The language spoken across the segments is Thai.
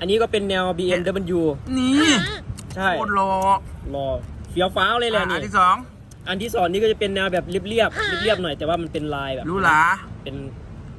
อันนี้ก็เป็นแนว BMW นี่ใช่โคตรโลรอเฟี้ยวฟ้าวเลยแหละอะอันี่นที่สอง อันที่สองนี่ก็จะเป็นแนวแบบเรียบเรียบๆเรียบๆหน่อยแต่ว่ามันเป็นลายแบบหรูหรา เป็น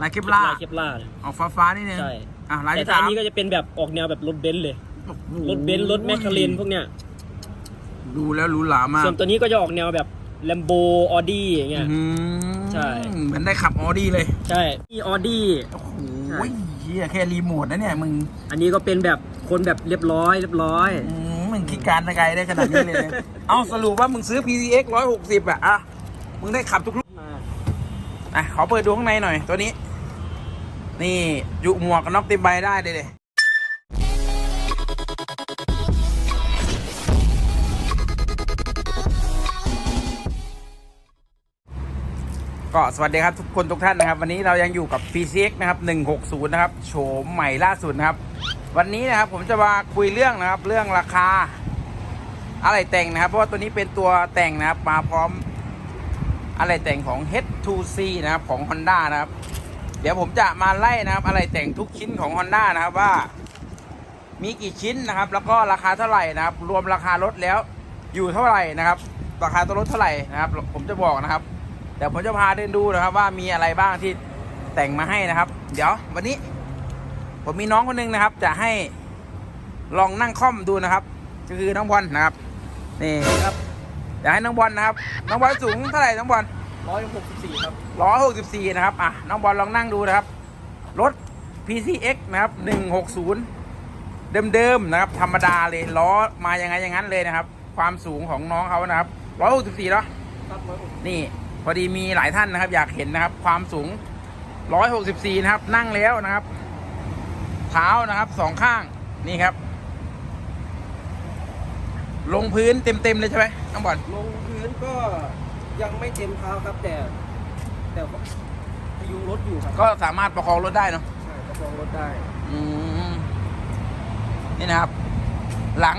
ลายเคปลาลายเคปลาร์ ออกฟ้าฟ้าๆนิดนึงใช่ อะลายแต่ที่ถ้าสาอันมนี้ก็จะเป็นแบบออกแนวแบบรถเบนซ์เลย โอ้โหรถเบนซ์รถแมคคาเรนพวกเนี้ย ดูแล้วหรูหรามากส่วนตัวนี้ก็จะออกแนวแบบแลมโบออดี้อย่างเงี้ย อื้อหือใช่ เหมือนได้ขับออดี้เลย ใช่มีออดี้ โอ้โหใช่เฮียแค่รีโมทนะเนี่ยมึงอันนี้ก็เป็นแบบคนแบบเรียบร้อยเรียบร้อย อืมมึงคิดการตะไกลได้ขนาดนี้เลยนะเอาสรุปว่ามึงซื้อ PCX 160อะอะมึงได้ขับทุกรุ่นมาอะขอเปิดดูข้างในหน่อยตัวนี้ นี่อยู่หมวกกันน็อกเต็มใบได้เลยเลย ก็สวัสดีครับทุกคนทุกท่านนะครับ วันนี้เรายังอยู่กับ PCX นะครับ 160 นะครับโฉมใหม่ล่าสุดนะครับ วันนี้นะครับผมจะมาคุยเรื่องนะครับ เรื่องราคาอะไรแต่งนะครับ เพราะว่าตัวนี้เป็นตัวแต่งนะครับ มาพร้อมอะไรแต่งของ H2C นะครับของ Honda นะครับ เดี๋ยวผมจะมาไล่นะครับ อะไรแต่งทุกชิ้นของ Honda นะครับว่า มีกี่ชิ้นนะครับ แล้วก็ราคาเท่าไหร่นะครับ รวมราคารถแล้วอยู่เท่าไหร่นะครับ ราคาตัวรถเท่าไหร่นะครับ ผมจะบอกนะครับ เดี๋ยวผมจะพาเดินดูนะครับว่ามีอะไรบ้างที่แต่งมาให้นะครับ เดี๋ยววันนี้ ผมมีน้องคนหนึงนะครับ จะให้ลองนั่งค่อมดูนะครับ ก็คือน้องบอลนะครับนี่ครับอยากให้น้องบอลนะครับ น้องบอลสูงเท่าไหร่น้องบอลร้อยหกสิบสี่ครับร้อยหกสิบสี่นะครับอะน้องบอลลองนั่งดูนะครับรถ PCX นะครับหนึ่งหกศูนย์เดิมๆนะครับ ธรรมดาเลยล้อมายังไงอย่างนั้นเลยนะครับ ความสูงของน้องเขานะครับร้อยหกสิบสี่เนาะครับร้อยหกนี่ พอดีมีหลายท่านนะครับ อยากเห็นนะครับ ความสูงร้อยหกสิบสี่นะครับ นั่งแล้วนะครับ เท้านะครับสองข้างนี่ครับ ลงพื้นเต็มๆเลยใช่ไหมน้องบอลลงพื้นก็ยังไม่เต็มเท้าครับ แต่ แต่พยุงรถอยู่ครับก็สามารถประคองรถได้เนาะใช่ประคองรถได้อืมนี่นะครับ หลัง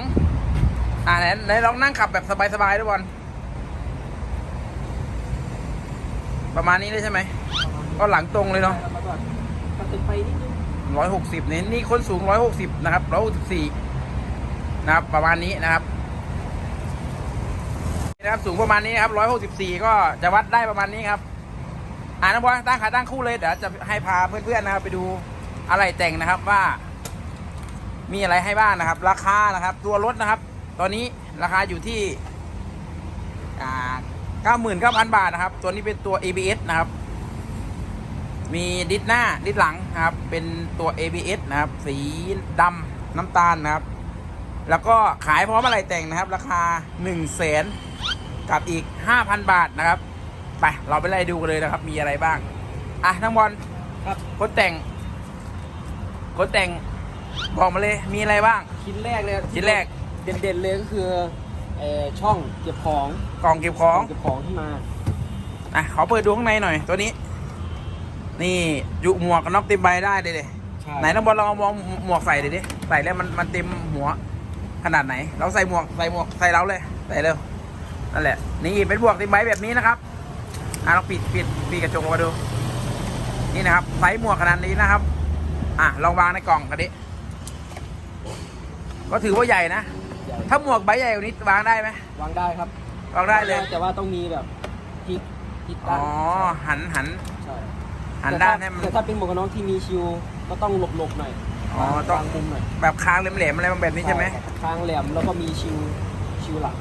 อ่าไหนไหนลองนั่งขับแบบสบายๆด้วยบอล ประมาณนี้เลยใช่ไหม ก็หลังตรงเลยเนาะแล้วก็ตัดตึกไปนิดนึงร้อยหกสิบนี่นี่คนสูงร้อยหกสิบนะครับร้อยหกสิบสี่นะครับ ประมาณนี้นะครับนี่นะครับ สูงประมาณนี้นะครับร้อยหกสิบสี่ก็จะวัดได้ประมาณนี้ครับ อ่าน้องบอลตั้งขาตั้งคู่เลยเดี๋ยวจะให้พาเพื่อนๆนะครับ ไปดูอะไรแต่งนะครับว่า มีอะไรให้บ้างนะครับ ราคานะครับ ตัวรถนะครับ ตอนนี้ราคาอยู่ที่อ่า เก้าหมื่นเก้าพันบาทนะครับ ตัวนี้เป็นตัว ABS นะครับ มีดิสหน้าดิสหลังนะครับ เป็นตัว ABS นะครับ สีดำน้ำตาลนะครับ แล้วก็ขายพร้อมอะไรแต่งนะครับ ราคา1นึ่งแสนกับอีก 5,000 บาทนะครับ ไป เราไปไล่ดูกันเลยนะครับ มีอะไรบ้าง อะน้องบอลครับคนแต่งคนแต่งบอกมาเลยมีอะไรบ้าง ชิ้นแรกเลยชิ้นแรก เด่นๆเลยก็คือเอ่อช่องเก็บของ กล่องเก็บของเก็บของที่มาอะขอเปิดดูข้างในหน่อยตัวนี้ นี่อยู่หมวกกันน็อกเต็มใบได้เลยเลยใช่ไหนน้องบอลลองเอาหมวกใส่ดิดิใส่แล้วมันมันเต็มหัวขนาดไหน เราใส่หมวกใส่หมวกใส่เราเลยใส่เร็วนั่นแหละ นี่เป็นหมวกเต็มใบแบบนี้นะครับอะลองปิดปิดปิดกระจกออกมาดู นี่นะครับไซส์หมวกขนาดนี้นะครับ อะลองวางในกล่องกันดิก็ถือว่าใหญ่นะใหญ่ถ้าหมวกใบใหญ่กว่านี้วางได้ไหมวางได้ครับ วางได้เลย แต่ว่าต้องมีแบบพลิกพลิกอ๋ด้าอนหันหันใช่หันแต่ด้านถ้ให้มัน แต่ถ้าเป็นหมวกกันน็อกที่มีชิวก็ต้องหลบๆหน่อยอ๋อต้อง วางมุมหน่อยแบบคางแหลมๆอะไรแบบนี้ใช่ไหมครับทางแหลมแล้วก็มีชิวชิวหลัง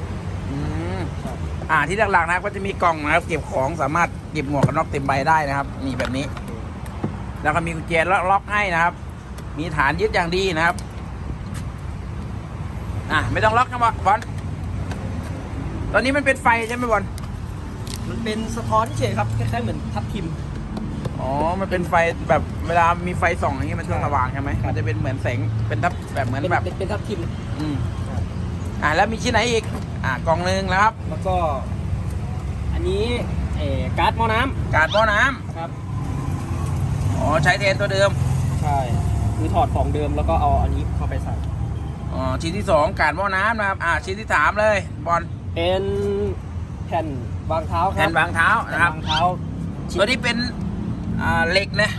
อืม ใช่อ่าที่หลักๆนะครับก็จะมีกล่องนะครับเก็บของสามารถเก็บหมวกกันน็อกเต็มใบได้นะครับนี่แบบนี้ แล้วก็มีกุญแจล็อกให้นะครับ มีฐานยึดอย่างดีนะครับ อะไม่ต้องล็อกนะบอล ตอนนี้มันเป็นไฟใช่ไหมบอลมันเป็นสะท้อนเฉยๆครับคล้ายๆเหมือนทับทิม อ๋อ มันเป็นไฟแบบเวลามีไฟส่องอย่างนี้มันช่วงระหว่างใช่ไหมครับมันจะเป็นเหมือนแสงเป็นทับแบบเหมือนเป็นแบบเป็นเป็นทับทิม อืมอ่าแล้วมีชิ้นไหนอีก อ่ากล่องหนึ่งแล้วครับ แล้วก็ อันนี้เอ่อการ์ดหม้อน้ำการหม้อน้ำครับ อ๋อใช้แทนตัวเดิมใช่คือถอดของเดิมแล้วก็เอาอันนี้เข้าไปใส่ อ๋อชิ้นที่สองการหม้อน้ำนะครับ อ่าชิ้นที่สามเลยบอล เป็นแผ่นวางเท้าครับแผ่นวางเท้าแผ่นนะครับ วางเท้า ชิ้น ตัวนี้เป็นอ่าเหล็กนะ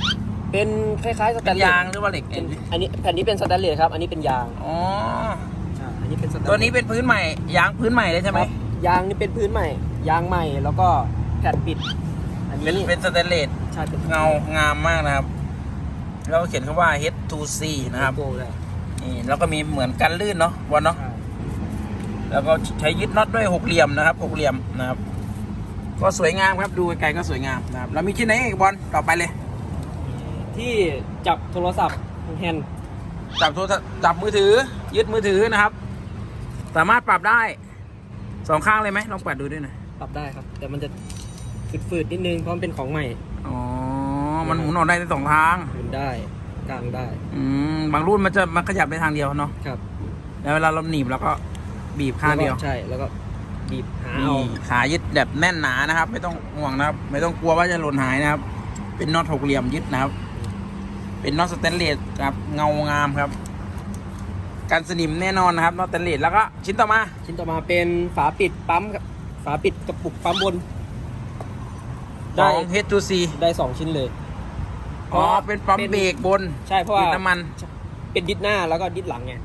เป็นคล้ายๆสแตเป็นนเลสยางหรือว่าเหล็กเป็นอันนี้แผ่นนี้เป็นสแตนเลสครับ อันนี้เป็นยางอ๋ออ่าอันนี้เป็นสแตนเลสตัวนี้เป็นพื้นใหม่ยางพื้นใหม่เลยใช่ไหมครับยางนี่เป็นพื้นใหม่ ยางใหม่แล้วก็แผ่นปิด อันเป็นนี้เป็นสแตนเลสใช่เป็นเงางามมากนะครับ แล้วเขียนคำว่า H2C นะครับโกเลยนี่แล้วก็มีเหมือนกันลื่นเนาะบอลเนาะใช่ แล้วก็ใช้ยึดน็อตด้วยหกเหลี่ยมนะครับหกเหลี่ยมนะครับ ก็สวยงามครับดูไกลๆก็สวยงามนะครับแล้วมีที่ไหนอีกบอลต่อไปเลย ที่จับโทรศัพท์แฮนด์จับโทรศัพท์จับมือถือ ยึดมือถือนะครับ สามารถปรับได้สองข้างเลยไหมลองเปิดดูด้วยหน่อยปรับได้ครับ แต่มันจะฝืดๆนิดนึงเพราะมันเป็นของใหม่อ๋อมันหมุนออกได้ทั้งสองทางหมุนได้กลางได้ อืมบางรุ่นมันจะมันขยับได้ทางเดียวเนาะครับ แล้วเวลาเราหนีบเราก็ บีบข้างเดียว แล้ก็ใช่ แล้วก็บีบหาเอานี่ขายึดแบบแน่นหนานะครับ ไม่ต้องห่วงนะครับ ไม่ต้องกลัวว่าจะหล่นหายนะครับ เป็นน็อตหกเหลี่ยมยึดนะครับ เป็นน็อตสแตนเลสครับเงางามครับ กันสนิมแน่นอนนะครับน็อตสแตนเลสแล้วก็ชิ้นต่อมา ชิ้นต่อมาเป็นฝาปิดปั๊มครับฝาปิดกระปุกปั๊มบน ขได้อง H2C ได้สองชิ้นเลย อ๋อเป็นปั๊มเบรกบนใช่เพราะว่าปิดน้ำมัน เป็นดิสหน้าแล้วก็ดิสหลังไงอืม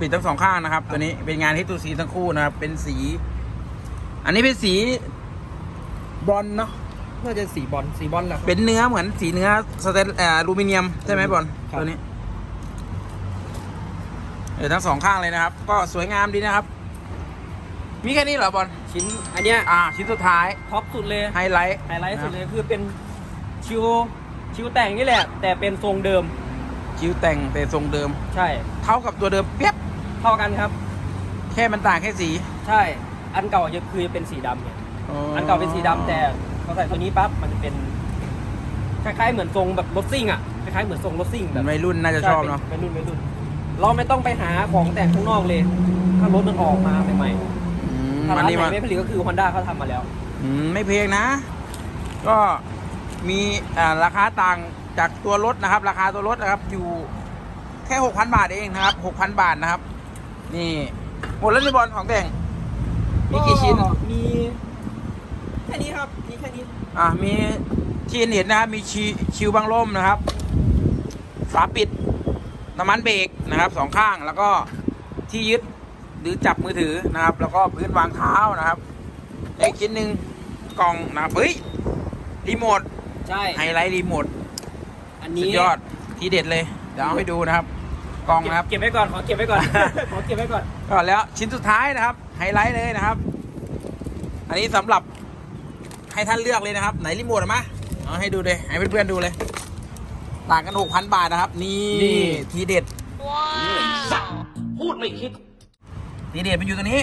ปิดทั้งสองข้างนะครับ ตัวนี้เป็นงาน H2C ทั้งคู่นะครับ เป็นสี อันนี้เป็นสีบอลเนาะน่าจะสีบอลสีบอลแหละครับ เป็นเนื้อเหมือนสีเนื้อสเตนเอ่ออลูมิเนียมใช่ไหมบอลครับ ตัวนี้เออทั้งสองข้างเลยนะครับ ก็สวยงามดีนะครับ มีแค่นี้เหรอบอลชิ้นอันเนี้ยอ่า ชิ้นสุดท้ายท็อปสุดเลยไฮไลท์ไฮไลท์สุดเลยคือเป็นชิวชิวแต่งนี่แหละ แต่เป็นทรงเดิม คิ้วแต่งแต่ทรงเดิม ใช่ เท่ากับตัวเดิมเปียบเท่ากันครับ แค่มันต่างแค่สีใช่ อันเก่าจะคือเป็นสีดำเนี่ยอันเก่าเป็นสีดำแต่พอใส่ตัวนี้ปั๊บมันจะเป็นคล้ายๆเหมือนทรงแบบรถซิ่งอะคล้ายๆเหมือนทรงรถซิ่งเหแบมือบนวัยรุ่นน่าจะชอบเนาะใช่เป็นวัยรุ่นวัยรุ่นเราไม่ต้องไปหาของแต่งข้างนอกเลย ถ้ารถมันออกมาใหม่อืมๆถ้ามันร้านนี่ไหนมันไม่ผลิตก็คือ Honda เขาทำมาแล้ว อืมไม่เพลงนะ ก็มีอ่าราคาต่าง จากตัวรถนะครับ ราคาตัวรถนะครับอยู่แค่หกพันบาทเองนะครับหกพันบาทนะครับ นี่หมดแล้วนี่บอลของแต่งมีกี่ชิ้น มีแค่นี้ครับ มีแค่นี้ อ่ามีที่เห็นนะครับ มีชิชิวบังลมนะครับ ฝาปิด น้ำมันเบรกนะครับสองข้างแล้วก็ที่ยึดหรือจับมือถือนะครับ แล้วก็พื้นวางเท้านะครับและอีกชิ้นหนึ่งกล่องนะครับเฮ้ยรีโมทใช่ไฮไลท์รีโมท อันสุนี้ดยอดทีเด็ดเลย เดี๋ยวเอาให้ดูนะครับกล่องนะครับ เก็บไว้ก่อน ขอเก็บไว้ก่อน ขอเก็บไว้ก่อน ก็แล้วชิ้นสุดท้ายนะครับ ไฮไลท์เลยนะครับ อันนี้สำหรับให้ท่านเลือกเลยนะครับ ไหนรีโมทอะมาเอาให้ดูเลย ให้เพื่อนๆดูเลย ต่างกันหกพันบาทนะครับนี่นี่ทีเด็ดพูดไม่คิด ทีเด็ดมันอยู่ตรงนี้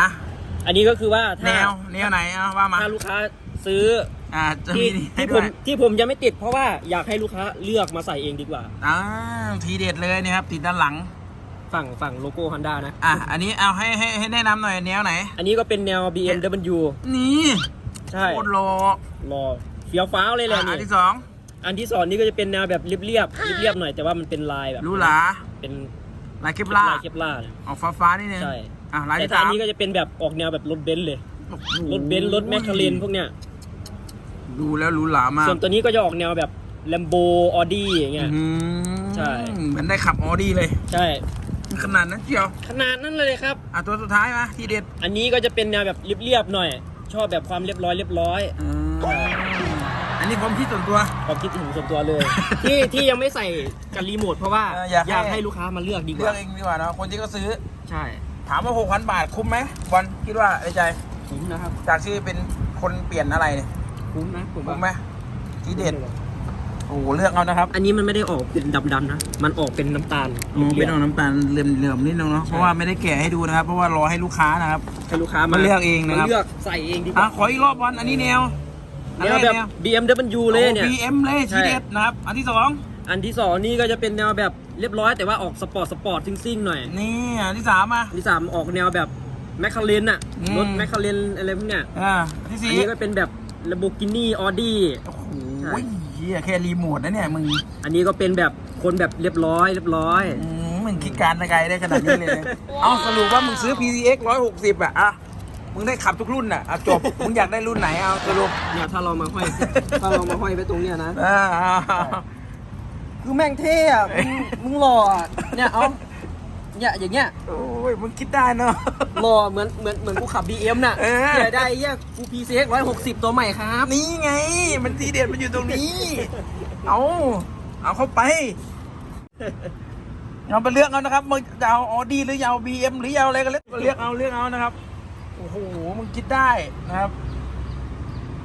อะ อันนี้ก็คือว่าแนถ้าวแนวไหนเอาว่ามา ถ้าลูกค้าซื้อ อ่าจะที่มีให้ที่ผด้วยมที่ผมยังไม่ติดเพราะว่าอยากให้ลูกค้าเลือกมาใส่เองดีกว่า อ่าทีเด็ดเลยนี่ครับติดด้านหลัง ฝั่งฝั่งโลโก้ Honda นะ อะอันนี้เอาให้ให้ให้แนะนำหน่อยแนวไหน อันนี้ก็เป็นแนว BMW นี่ใช่โคตรโลรอเฟี้ยวฟ้าวเลยแหละอะอันี่นที่สองอันที่สองนี่ก็จะเป็นแนวแบบเรียบๆเรียบๆหน่อยแต่ว่ามันเป็นลายแบบหรูหราเป็นลายเคปลาร์ลายเคปลาร์เนี่ยออกฟ้าฟ้าๆนิดนึงใช่อะลายแต่ที่ถ้าสาอันมนี้ก็จะเป็นแบบออกแนวแบบรถเบนซ์เลย โอ้โหรถเบนซ์รถแมคคาเรนพวกเนี้ย ดูแล้วหรูหรามากส่วนตัวนี้ก็จะออกแนวแบบแลมโบออดี้อย่างเงี้ย อื้อหือใช่ เหมือนได้ขับออดี้เลย ใช่ ขนาดนั้นเจียวขนาดนั้นเลยครับ อะตัวสุดท้ายมาทีเด็ดอันนี้ก็จะเป็นแนวแบบเรียบๆหน่อย ชอบแบบความเรียบร้อยเรียบร้อยอืมอันนี้ความคิดส่วนตัว ความคิดถึงส่วนตัวเลย ที่ที่ยังไม่ใส่กับรีโมทเพราะว่าเอออยากให้อยากให้ลูกค้ามาเลือกดีกเลือว่ากเองดีกว่าเนอะคนที่เขาซื้อ ใช่ถามว่าหกพันบาทคุ้มไหมบอลคิดว่าในใจ คุ้มนะครับ จากที่เป็นคนเปลี่ยนอะไรเนี่ย คุ้มนะผมคุ้ว่ามไหมทีเด็ดโอ้โหเลือกเอานะครับอันนี้มันไม่ได้ออกเป็นดำๆนะ มันออกเป็นน้ำตาลอ๋อเป็นเอาน้ำตาลเหลื่อมๆนิดนึงเนาะเพราะว่าไม่ได้แกะให้ดูนะครับ เพราะว่ารอให้ลูกค้านะครับ ให้ลูกค้ามามาเลือกเองนะครับ มาเลือกใส่เองดีกอะว่าขออีกรอบบอลอันนี้แนวอันแนแรวกแบบแนว BMW เลยเนี่ยโอ้ BM เลยใช่ ทีเด็ดนะครับ อันที่สองอันที่สองนี่ก็จะเป็นแนวแบบเรียบร้อยแต่ว่าออกสปอร์ตสปอร์ตซิ่งๆหน่อย นี่อันที่สามอะ อันที่สามออกแนวแบบแมคคาเรนอะอืม รถแมคคาเรนอะไรพวกเนี้ยอ่าอันที่อัสี่นนี้ก็เป็นแบบ Lamborghini Audi โอ้โหใช่เหี้ยแค่รีโมทนะเนี่ยมึงอันนี้ก็เป็นแบบคนแบบเรียบร้อย เรียบร้อย อืมมึงคิดการตะไกลได้ขนาดนี้เลย เอาสรุปว่ามึงซื้อ PCX 160อะอะมึงได้ขับทุกรุ่นน่ะเอาจบ มึงอยากได้รุ่นไหนเอาสรุปเนี่ยถ้าเรามาห้อย ถ้าเรามาห้อยไปตรงเนี้ยนะ อ่า คือแม่งเท่อะมึงมึงหล่ออะเนี่ยเอา เนี่ยอย่างเงี้ยโอ้ยมึงคิดได้เนาะหล่อเหมือนเหมือนเหมือนกูขับ BM น่ะเออเสียได้เหี้ยกู PCX 160 ตัวใหม่ครับ นี่ไง มันทีเด็ดมันอยู่ตรงนี้ เอาเอาเข้าไปเอาไปเลือกเอานะครับมึงจะเอาออดี้หรือจะเอาบีเอ็มหรือจะเอาอะไรก็เลือกเลือกเอาเลือกเอานะครับ โอ้โหมึงคิดได้นะครับ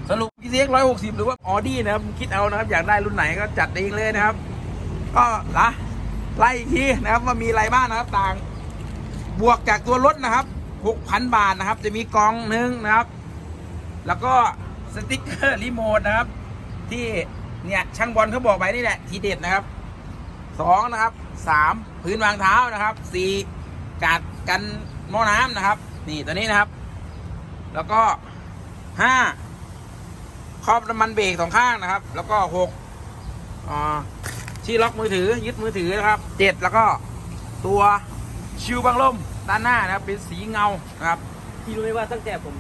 สรุปพีซีเอ็กร้อยหกสิบหรือว่าออดี้นะครับมึงคิดเอานะครับ อยากได้รุ่นไหนก็จัดเองเลยนะครับ ก็ละ ไล่อีกทีนะครับว่ามีอะไรบ้างนะครับต่าง บวกจากตัวรถนะครับหกพันบาทนะครับ จะมีกองหนึ่งนะครับ แล้วก็สติ๊กเกอร์รีโมทนะครับ ที่เนี่ยช่างบอลเขาบอกไปนี่แหละทีเด็ดนะครับสองนะครับสามพื้นวางเท้านะครับสี่กาดกันหม้อน้ำนะครับ นี่ตัวนี้นะครับ แล้วก็ห้าครอบน้ำมันเบรกสองข้างนะครับ แล้วก็หกอ่า ที่ล็อกมือถือยึดมือถือนะครับเจ็ดแล้วก็ตัวชิวบังลมด้านหน้านะครับเป็นสีเงานะครับพี่รู้ไหมว่าตั้งแต่ผม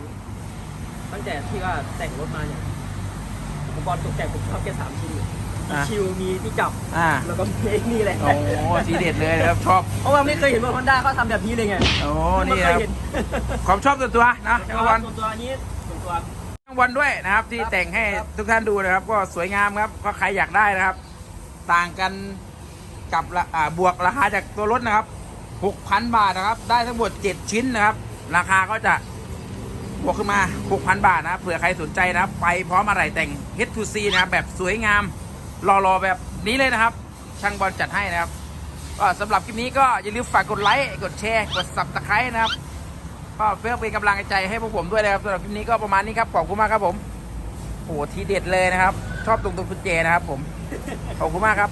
ตั้งแต่ที่ว่าแต่งรถมาเนี่ยอุปกรณ์ตกแต่งผมชอบแค่สามชิ้นเลยอะชิวมีที่จับอ่าแล้วก็มีไอ้นี่แหละโอ้โหทีเด็ดเลยนะครับชอบเพราะว่าไม่เคยเห็นว่าฮอนด้าเขาทำแบบนี้เลยไงโอ้ไม่นี่เคคยรับเห็นความชอบส่วนตัวนะแต่ช่างว่าวันส่วนตัวอันนี้ส่วนตัวช่างวันด้วยนะครับ ที่ครับแต่งให้ครับทุกท่านดูนะครับ ก็สวยงามครับก็ใครอยากได้นะครับ ต่างกันกับบวกราคาจากตัวรถนะครับ 6,000 บาทนะครับ ได้ทั้งหมด 7 ชิ้นนะครับ ราคาก็จะบวกขึ้นมา 6,000 บาทนะครับเผื่อใครสนใจนะครับ ไปพร้อมอะไรแต่ง H2C นะครับแบบสวยงามรอๆแบบนี้เลยนะครับ ช่างบอลจัดให้นะครับก็สำหรับคลิปนี้ก็อย่าลืมฝากกดไลค์ กดแชร์ กด subscribe นะครับ ก็เพื่อเป็นกำลังใจให้พวกผมด้วยนะครับสำหรับคลิปนี้ก็ประมาณนี้ครับ ขอบคุณมากครับผมโอ้โหทีเด็ดเลยนะครับ ชอบตรงตรงกุญแจนะครับผม ขอบคุณมากครับ